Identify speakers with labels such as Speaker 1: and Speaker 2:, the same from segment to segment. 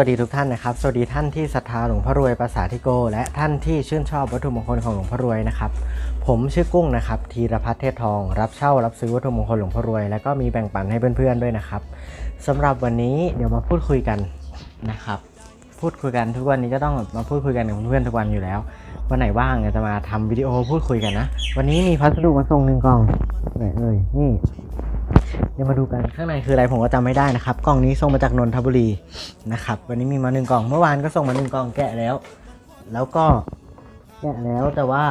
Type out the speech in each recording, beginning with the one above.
Speaker 1: วัสดีทุกท่านนะครับ สวัสดีท่านที่ศรัทธาหลวงพ่อรวยภาษาธิโก และท่านที่ชื่นชอบวัตถุมงคลของหลวงพ่อรวยนะครับ ผมชื่อกุ้งนะครับธีรพัฒน์เทศทอง รับเช่ารับซื้อวัตถุมงคลหลวงพ่อรวย แล้วก็มีแบ่งปันให้เพื่อนๆด้วยนะครับสำหรับวันนี้เดี๋ยวมาพูดคุยกันนะครับ พูดคุยกันทุกวันนี้ก็ต้องมาพูดคุยกันกับเพื่อนๆทุกวันอยู่แล้ว วันไหนว่างจะมาทำวิดีโอพูดคุยกันนะ วันนี้มีพัสดุมาส่งหนึ่งกล่องไหนเอ่ยนี่ เดี๋ยวมาดูกันข้างในคืออะไรผมก็จำไม่ได้นะครับ กล่องนี้ส่งมาจากนนทบุรีนะครับ วันนี้มีมาหนึ่งกล่อง เมื่อวานก็ส่งมาหนึ่งกล่องแกะแล้ว แล้วก็แกะแล้วแต่ว่า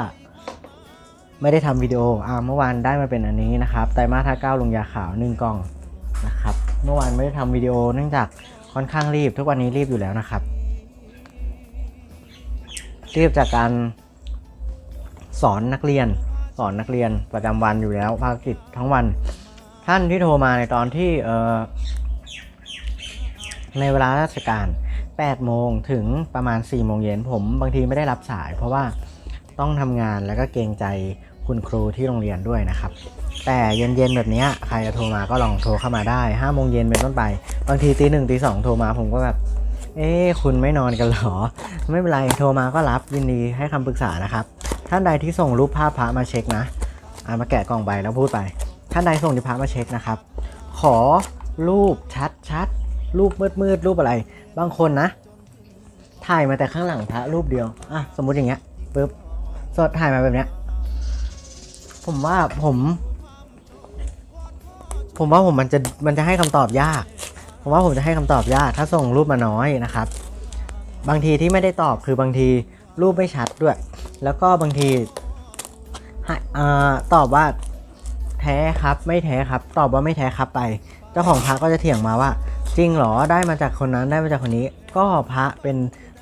Speaker 1: ไม่ได้ทำวิดีโออ่าเมื่อวานได้มาเป็นอันนี้นะครับไตรมาสท่าเก้าลงยาขาวหนึ่งกล่องนะครับ เมื่อวานไม่ได้ทำวิดีโอเนื่องจากค่อนข้างรีบ ทุกวันนี้รีบอยู่แล้วนะครับ รีบจากการสอนนักเรียน สอนนักเรียนประจำวันอยู่แล้วภารกิจทั้งวัน ท่านที่โทรมาในตอนที่เออในเวลาราชการ8โมงถึงประมาณ4โมงเย็นผมบางทีไม่ได้รับสาย เพราะว่าต้องทำงานแล้วก็เกรงใจคุณครูที่โรงเรียนด้วยนะครับ แต่เย็นๆแบบนี้ใครจะโทรมาก็ลองโทรเข้ามาได้5โมงเย็นเป็นต้นไป บางทีตีหนึ่งตีสองโทรมาผมก็แบบเอ๊ะคุณไม่นอนกันหรอ ไม่เป็นไรโทรมาก็รับยินดีให้คำปรึกษานะครับ ท่านใดที่ส่งรูปภาพพระมาเช็คนะอามาแกะกล่องใบแล้วพูดไป ท่านใดส่งดิพามาเช็คนะครับ ขอรูปชัดชัดรูปมืดมืดรูปอะไร บางคนนะถ่ายมาแต่ข้างหลังพระรูปเดียวอะสมมุติอย่างเงี้ยปึ๊บสดถ่ายมาแบบเนี้ยผมว่าผม ผมว่าผมมันจะมันจะให้คำตอบยาก ผมว่าผมจะให้คำตอบยาก ถ้าส่งรูปมาน้อยนะครับ บางทีที่ไม่ได้ตอบคือบางทีรูปไม่ชัดด้วย แล้วก็บางทีให้อ่าตอบว่า ท้ครับไม่แท้ครับ ตอบว่าไม่แท้ครับไป เจ้าของพระก็จะเถียงมาว่า จริงเหรอได้มาจากคนนั้นได้มาจากคนนี้ ก็พระเป็น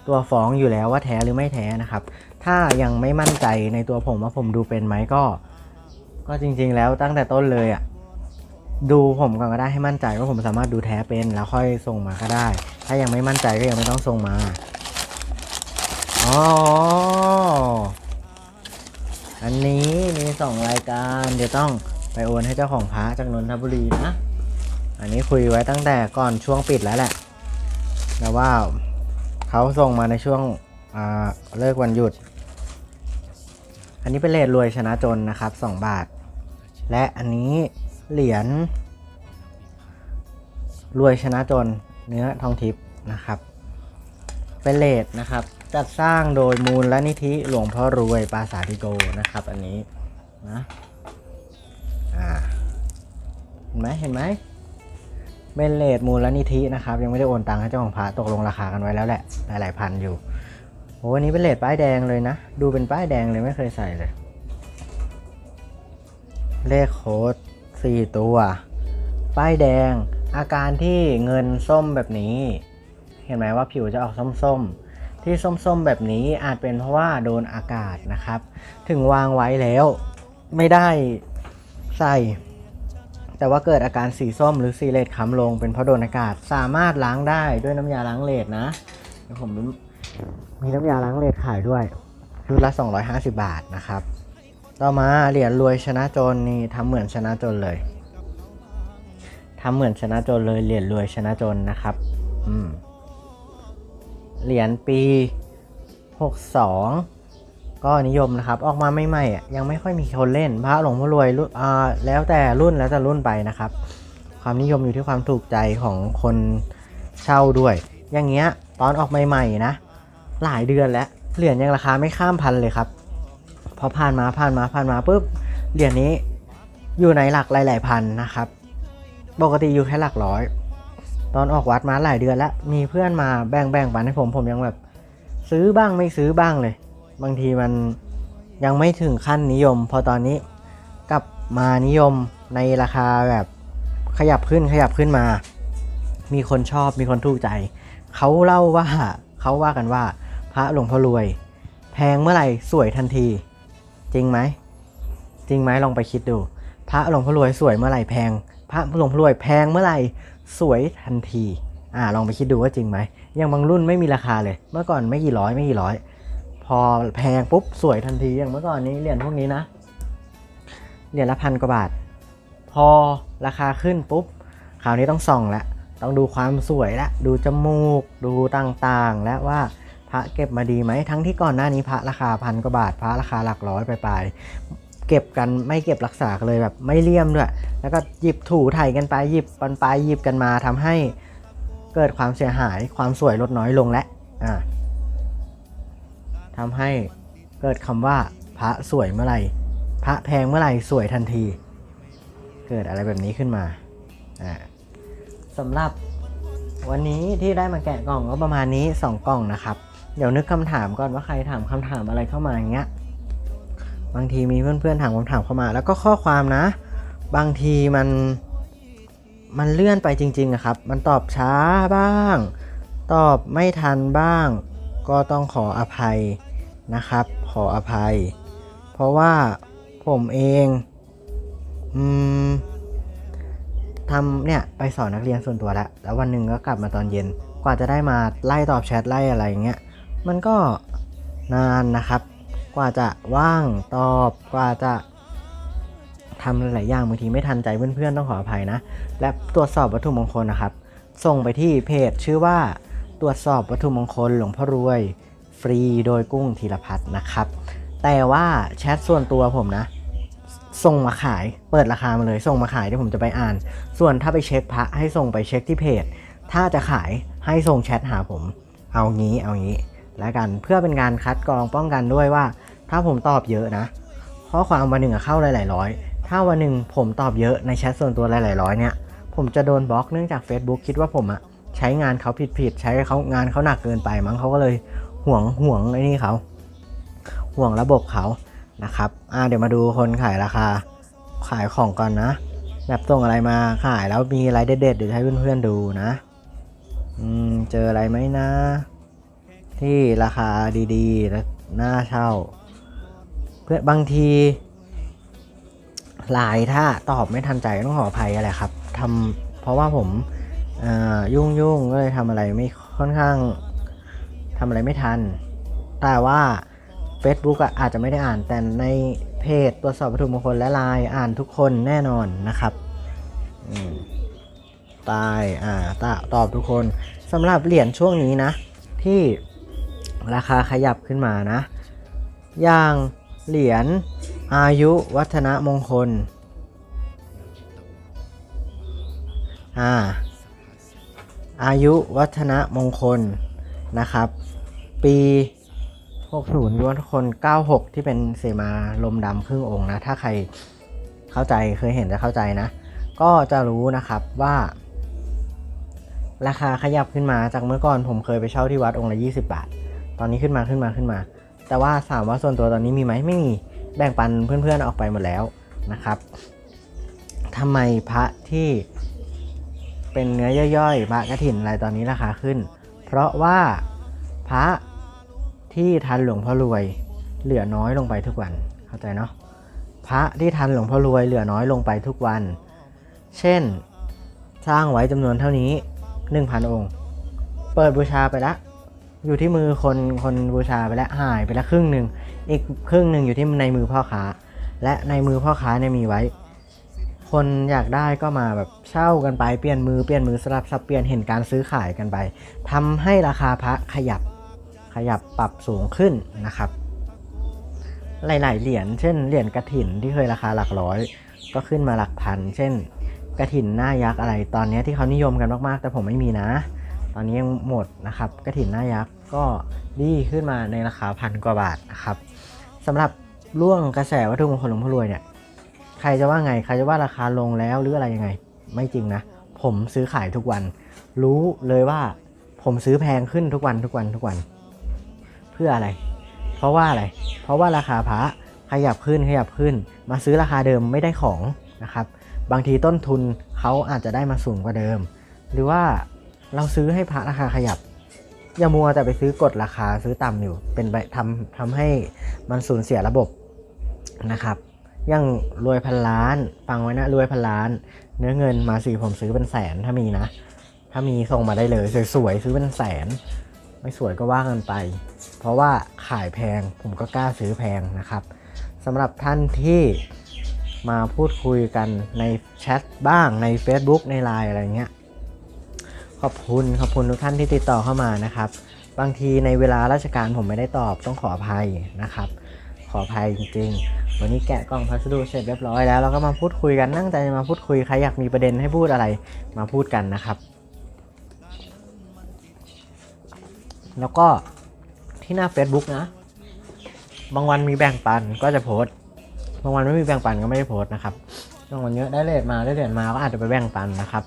Speaker 1: ตัวฟ้องอยู่แล้วว่าแท้หรือไม่แท้นะครับ ถ้ายังไม่มั่นใจในตัวผมว่าผมดูเป็นไหมก็ ก็จริง ๆ แล้วตั้งแต่ต้นเลยอะ่ะดูผมก่อนก็ได้ให้มั่นใจว่าผมสามารถดูแท้เป็นแล้วค่อยส่งมาก็ได้ ถ้ายังไม่มั่นใจก็ยังไม่ต้องส่งมาอ๋ออันนี้มีสองรายการเดี๋ยวต้อง ไปโอนให้เจ้าของพระจากนนทบุรีนะ อันนี้คุยไว้ตั้งแต่ก่อนช่วงปิดแล้วแหละ แต่ว่าเขาส่งมาในช่วงเลิกวันหยุด อันนี้เป็นเลทรวยชนะจนนะครับ 2 บาท และอันนี้เหรียญรวยชนะจนเนื้อทองทิพย์นะครับ เป็นเลทนะครับ จัดสร้างโดยมูลและนิธิหลวงพ่อรวยปราสาทธิโกนะครับ อันนี้นะ ห็นไหมเห็นไหมเป็นเลทมูลและนิธินะครับ ยังไม่ได้โอนตังค์ให้เจ้าของพระตกลงราคากันไว้แล้วแหละ หลายๆพันอยู่โอ้วันนี้เป็นเลทป้ายแดงเลยนะ ดูเป็นป้ายแดงเลยไม่เคยใส่เลย เลขโค้ดสี่ตัว ป้ายแดง อาการที่เงินส้มแบบนี้ เห็นไหมว่าผิวจะออกส้มๆ ที่ส้มๆแบบนี้อาจเป็นเพราะว่าโดนอากาศนะครับ ถึงวางไว้แล้ว ไม่ได้ใส่ แต่ว่าเกิดอาการสีส้มหรือสีเลดค้ำลงเป็นเพราะโดนอากาศ สามารถล้างได้ด้วยน้ำยาล้างเลดนะเดี๋ยวผมมีน้ำยาล้างเลดขายด้วยชุดละ 250 บาทนะครับ ต่อมาเหรียญรวยชนะจนนี่ทำเหมือนชนะจนเลยทำเหมือนชนะจนเลยเหรียญรวยชนะจนนะครับอืมเหรียญปี 62 ก็นิยมนะครับ ออกมาใหม่ๆยังไม่ค่อยมีคนเล่นพระหลวงพ่อรวยรุ่นอ่าแล้วแต่รุ่นแล้วแต่รุ่นไปนะครับ ความนิยมอยู่ที่ความถูกใจของคนเช่าด้วย อย่างเงี้ยตอนออกใหม่ๆนะ หลายเดือนแล้วเหรียญยังราคาไม่ข้ามพันเลยครับพอผ่านมาผ่านมาผ่านมาปุ๊บเหรียญนี้อยู่ในหลักหลายๆพันนะครับ ปกติอยู่แค่หลักร้อย ตอนออกวัดมาหลายเดือนแล้ว มีเพื่อนมาแบ่งแบ่งปันให้ผมผมยังแบบ ซื้อบ้างไม่ซื้อบ้างเลย บางทีมันยังไม่ถึงขั้นนิยม พอตอนนี้กลับมานิยมในราคาแบบขยับขึ้นขยับขึ้นมา มีคนชอบมีคนถูกใจ เขาเล่าว่าเขาว่ากันว่า พระหลวงพ่อรวย แพงเมื่อไหร่สวยทันที จริงไหมจริงไหมลองไปคิดดู พระหลวงพ่อรวยสวยเมื่อไหร่แพง พระหลวงพ่อรวยแพงเมื่อไหร่สวยทันที อ่าลองไปคิดดูว่าจริงไหมยังบางรุ่นไม่มีราคาเลย เมื่อก่อนไม่กี่ร้อยไม่กี่ร้อย พอแพงปุ๊บสวยทันทีอย่างเมื่อก่อนนี้เหรียญพวกนี้นะเหรียญละพันกว่าบาท พอราคาขึ้นปุ๊บคราวนี้ต้องส่องละต้องดูความสวยและดูจมูก ดูต่างๆ และว่าพระเก็บมาดีไหมทั้งที่ก่อนหน้านี้พระราคาพันกว่าบาท พระราคาหลักร้อยไปลายๆเก็บกันไม่เก็บรักษาเลยแบบไม่เลี่ยมด้วย แล้วก็หยิบถูไถกันไปหยิบปันไปหยิบกันมาทำให้เกิดความเสียหายความสวยลดน้อยลงและอ่า ทำให้เกิดคำว่าพระสวยเมื่อไหร่ พระแพงเมื่อไหร่สวยทันที เกิดอะไรแบบนี้ขึ้นมาอ่าสำหรับวันนี้ที่ได้มาแกะกล่องก็ประมาณนี้ 2 กล่องนะครับ เดี๋ยวนึกคำถามก่อนว่าใครถามคำถามอะไรเข้ามาอย่างเงี้ยบางทีมีเพื่อนๆถามคำถามเข้ามา แล้วก็ข้อความนะ บางทีมันมันเลื่อนไปจริงๆอะครับ มันตอบช้าบ้าง ตอบไม่ทันบ้าง ก็ต้องขออภัยนะครับ ขออภัย เพราะว่าผมเองอืมทำเนี่ยไปสอนนักเรียนส่วนตัวแล้วแล้ววันหนึ่งก็กลับมาตอนเย็น กว่าจะได้มาไล่ตอบแชทไล่อะไรอย่างเงี้ย มันก็นานนะครับ กว่าจะว่างตอบ กว่าจะทำหลายอย่างบางทีไม่ทันใจเพื่อนๆต้องขออภัยนะ และตรวจสอบวัตถุมงคลนะครับ ส่งไปที่เพจชื่อว่า ตรวจสอบวัตถุมงคลหลวงพ่อรวย ฟรีโดยกุ้งธีรพัฒน์นะครับ แต่ว่าแชทส่วนตัวผมนะ ส่งมาขายเปิดราคามาเลย ส่งมาขายที่ผมจะไปอ่าน ส่วนถ้าไปเช็คพระให้ส่งไปเช็คที่เพจ ถ้าจะขายให้ส่งแชทหาผม เอางี้เอางี้แล้วกันเพื่อเป็นการคัดกรองป้องกันด้วยว่า ถ้าผมตอบเยอะนะข้อความวันหนึ่งอะเข้าหลายๆร้อย ถ้าวันหนึ่งผมตอบเยอะในแชทส่วนตัวหลายๆร้อยเนี่ยผมจะโดนบล็อกเนื่องจาก Facebook คิดว่าผมอะ ใช้งานเขาผิดๆใช้เขางานเขาหนักเกินไปมั้งเขาก็เลยห่วงห่วงไอ้นี่เขาห่วงระบบเขานะครับอ่าเดี๋ยวมาดูคนขายราคาขายของก่อนนะ แบบส่งอะไรมาขายแล้วมีอะไรเด็ดๆเดี๋ยวให้เพื่อนๆดูนะอืมเจออะไรไหมนะ ที่ราคาดีๆและน่าเช่า เพื่อบางทีไลายถ้าตอบไม่ทันใจต้องขออภัยอะไรครับทำเพราะว่าผม ยุ่งยุ่งๆก็เลยทำอะไรไม่ค่อนข้างทำอะไรไม่ทัน แต่ว่า Facebook ออาจจะไม่ได้อ่านแต่ในเพจตรวจสอบวัตถุมงคลและไลน์อ่านทุกคนแน่นอนนะครับตายอ่าตาตอบทุกคนสำหรับเหรียญช่วงนี้นะ ที่ราคาขยับขึ้นมานะ อย่างเหรียญอายุวัฒนมงคล อ่า อายุวัฒนมงคลนะครับ ปี60ยุวัฒนคน 96 ที่เป็นเสมาลมดำครึ่งองค์นะ ถ้าใครเข้าใจเคยเห็นจะเข้าใจนะ ก็จะรู้นะครับว่า ราคาขยับขึ้นมาจากเมื่อก่อนผมเคยไปเช่าที่วัดองค์ละ 20 บาท ตอนนี้ขึ้นมาขึ้นมาขึ้นมา แต่ว่าถามว่าส่วนตัวตอนนี้มีไหมไม่มีแบ่งปันเพื่อนๆออกไปหมดแล้วนะครับทำไมพระที่ เป็นเนื้อย่อยๆพระกระถินอะไรตอนนี้ราคาขึ้น เพราะว่าพระที่ทันหลวงพ่อรวย เหลือน้อยลงไปทุกวัน เข้าใจเนาะพระที่ทันหลวงพ่อรวยเหลือน้อยลงไปทุกวัน เช่น สร้างไว้จำนวนเท่านี้ 1,000 องค์ เปิดบูชาไปละ อยู่ที่มือคนคนบูชาไปแล้วหายไปละครึ่งหนึ่งอีกครึ่งหนึ่งอยู่ที่ในมือพ่อค้า และในมือพ่อค้าเนี่ยมีไว้ คนอยากได้ก็มาแบบเช่ากันไปเปลี่ยนมือเปลี่ยนมือสลับสับเปลี่ยนเห็นการซื้อขายกันไปทำให้ราคาพระขยับขยับปรับสูงขึ้นนะครับ หลาย ๆ เหรียญเช่นเหรียญกระถินที่เคยราคาหลักร้อย ก็ขึ้นมาหลักพัน เช่นกระถินหน้ายักษ์อะไร ตอนนี้ที่เขานิยมกันมาก ๆ แต่ผมไม่มีนะ ตอนนี้ยังหมดนะครับกระถินหน้ายักษ์ก็ดีขึ้นมาในราคาพันกว่าบาทนะครับสำหรับร่วงกระแสวัตถุมงคลหลวงพ่อรวยเนี่ย ใครจะว่าไง ใครจะว่าราคาลงแล้วหรืออะไรยังไง ไม่จริงนะ ผมซื้อขายทุกวัน รู้เลยว่า ผมซื้อแพงขึ้นทุกวันทุกวันทุกวัน เพื่ออะไร เพราะว่าอะไร เพราะว่าราคาพระขยับขึ้นขยับขึ้น มาซื้อราคาเดิมไม่ได้ของนะครับ บางทีต้นทุนเขาอาจจะได้มาสูงกว่าเดิม หรือว่าเราซื้อให้พระราคาขยับอย่ามัวแต่ไปซื้อกดราคาซื้อต่ำอยู่ เป็นไปทำทำให้มันสูญเสียระบบนะครับ ย่างรวยพันล้าน ฟังไว้นะรวยพันล้าน เนื้อเงินมาสิผมซื้อเป็นแสนถ้ามีนะ ถ้ามีส่งมาได้เลยสวยๆซื้อเป็นแสน ไม่สวยก็ว่ากันไป เพราะว่าขายแพงผมก็กล้าซื้อแพงนะครับสำหรับท่านที่มาพูดคุยกันในแชทบ้างใน Facebook ในไลน์อะไรเงี้ยขอบคุณขอบคุณทุกท่านที่ติดต่อเข้ามานะครับ บางทีในเวลาราชการผมไม่ได้ตอบต้องขออภัยนะครับ ขออภัยจริงๆ วันนี้แกะกล่องพัสดุเสร็จเรียบร้อยแล้วเราก็มาพูดคุยกันนั่งใจมาพูดคุยใครอยากมีประเด็นให้พูดอะไรมาพูดกันนะครับ แล้วก็ที่หน้า Facebook นะ บางวันมีแบ่งปันก็จะโพสบางวันไม่มีแบ่งปันก็ไม่ได้โพสนะครับบางวันเยอะได้เลทมาได้เหรียญมาก็อาจจะไปแบ่งปันนะครับ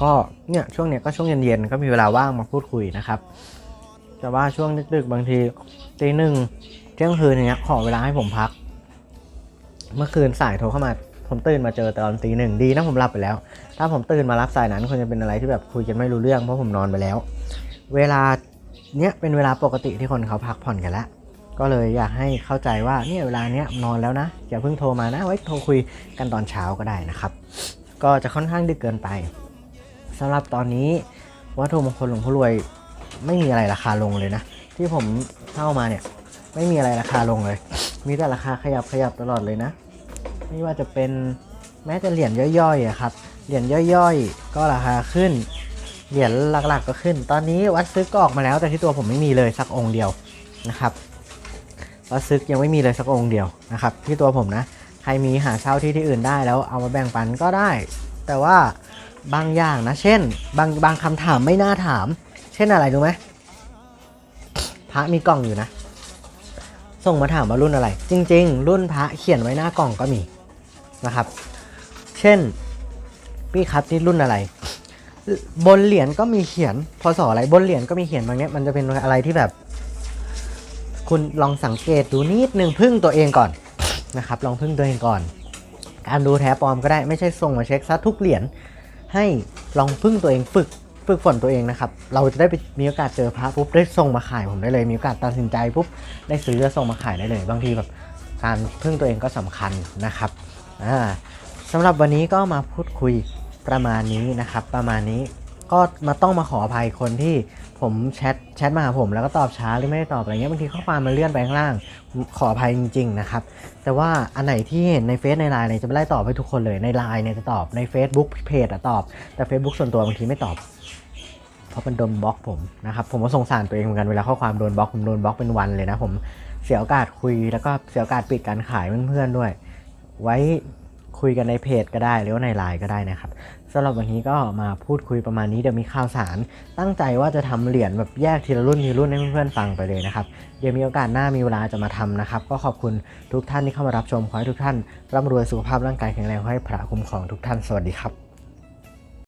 Speaker 1: ก็เนี่ยช่วงเนี้ยก็ช่วงเย็นๆก็มีเวลาว่างมาพูดคุยนะครับ แต่ว่าช่วงดึกๆบางทีตีหนึ่งเที่ยงคืนอย่างเงี้ยขอเวลาให้ผมพัก เมื่อคืนสายโทรเข้ามา ผมตื่นมาเจอตอนตีหนึ่งดีนะผมหลับไปแล้ว ถ้าผมตื่นมารับสายนั้นคงจะเป็นอะไรที่แบบคุยกันไม่รู้เรื่องเพราะผมนอนไปแล้ว เวลาเนี้ยเป็นเวลาปกติที่คนเขาพักผ่อนกันแล้วก็เลยอยากให้เข้าใจว่าเนี่ยเวลาเนี้ยนอนแล้วนะอย่าเพิ่งโทรมานะไว้โทรคุยกันตอนเช้าก็ได้นะครับ ก็จะค่อนข้างดึกเกินไปสำหรับตอนนี้วัตถุมงคลหลวงพ่อรวย ไม่มีอะไรราคาลงเลยนะ ที่ผมเช่ามาเนี่ย ไม่มีอะไรราคาลงเลย มีแต่ราคาขยับขยับตลอดเลยนะ ไม่ว่าจะเป็นแม้แต่เหรียญย่อยๆอะครับเหรียญย่อยๆ ก็ราคาขึ้น เหรียญหลักๆก็ขึ้น ตอนนี้วัดซึกก็ออกมาแล้วแต่ที่ตัวผมไม่มีเลยสักองค์เดียวนะครับวัดซึกยังไม่มีเลยสักองค์เดียวนะครับ ที่ตัวผมนะใครมีหาเช่าที่ที่อื่นได้แล้วเอามาแบ่งปันก็ได้ แต่ว่าบางอย่างนะ เช่น บางบางคำถามไม่น่าถาม ช่นอะไรรู้ไหมพระมีกล่องอยู่นะ ส่งมาถามว่ารุ่นอะไร จริง ๆ รุ่นพระเขียนไว้หน้ากล่องก็มีนะครับ เช่นพี่ครับนี่รุ่นอะไร บนเหรียญก็มีเขียนพศอะไรบนเหรียญก็มีเขียนบางเนี้ยมันจะเป็นอะไรที่แบบ คุณลองสังเกตดูนิดนึงพึ่งตัวเองก่อนนะครับ ลองพึ่งตัวเองก่อน การดูแท้ปลอมก็ได้ไม่ใช่ส่งมาเช็คซะทุกเหรียญให้ลองพึ่งตัวเองฝึก ฝึกฝนตัวเองนะครับ เราจะได้ไปมีโอกาสเจอพระปุ๊บได้ส่งมาขายผมได้เลย มีโอกาสตัดสินใจปุ๊บได้ซื้อแล้วส่งมาขายได้เลย บางทีแบบการพึ่งตัวเองก็สำคัญนะครับอ่าสำหรับวันนี้ก็มาพูดคุยประมาณนี้นะครับ ประมาณนี้ก็มาต้องมาขออภัยคนที่ผมแชทแชทมาหาผมแล้วก็ตอบช้าหรือไม่ได้ตอบอะไรเงี้ยบางทีข้อความมันเลื่อนไปข้างล่าง ขออภัยจริง ๆ นะครับ แต่ว่าอันไหนที่เห็นในเฟซในไลน์เนี่ยจะไม่ไล่ตอบให้ทุกคนเลยในไลน์เนี่ยจะตอบใน Facebook เพจอะตอบ แต่ Facebook ส่วนตัวบางทีไม่ตอบ เพราะมันโดนบล็อกผมนะครับผมก็สงสารตัวเองเหมือนกันเวลาข้อความโดนบล็อกผมโดนบล็อกเป็นวันเลยนะผมเสียโอกาสคุยแล้วก็เสียโอกาสปิดการขายเพื่อนๆด้วย ไว้คุยกันในเพจก็ได้หรือว่าในไลน์ก็ได้นะครับสำหรับวันนี้ก็มาพูดคุยประมาณนี้เดี๋ยวมีข่าวสาร ตั้งใจว่าจะทำเหรียญแบบแยกทีละรุ่นทีละรุ่นให้เพื่อนๆฟังไปเลยนะครับเดี๋ยวมีโอกาสหน้ามีเวลาจะมาทำนะครับ ก็ขอบคุณทุกท่านที่เข้ามารับชมขอให้ทุกท่านร่ำรวยสุขภาพร่างกายแข็งแรงขอให้พระคุ้มครองทุกท่านสวัสดีครับ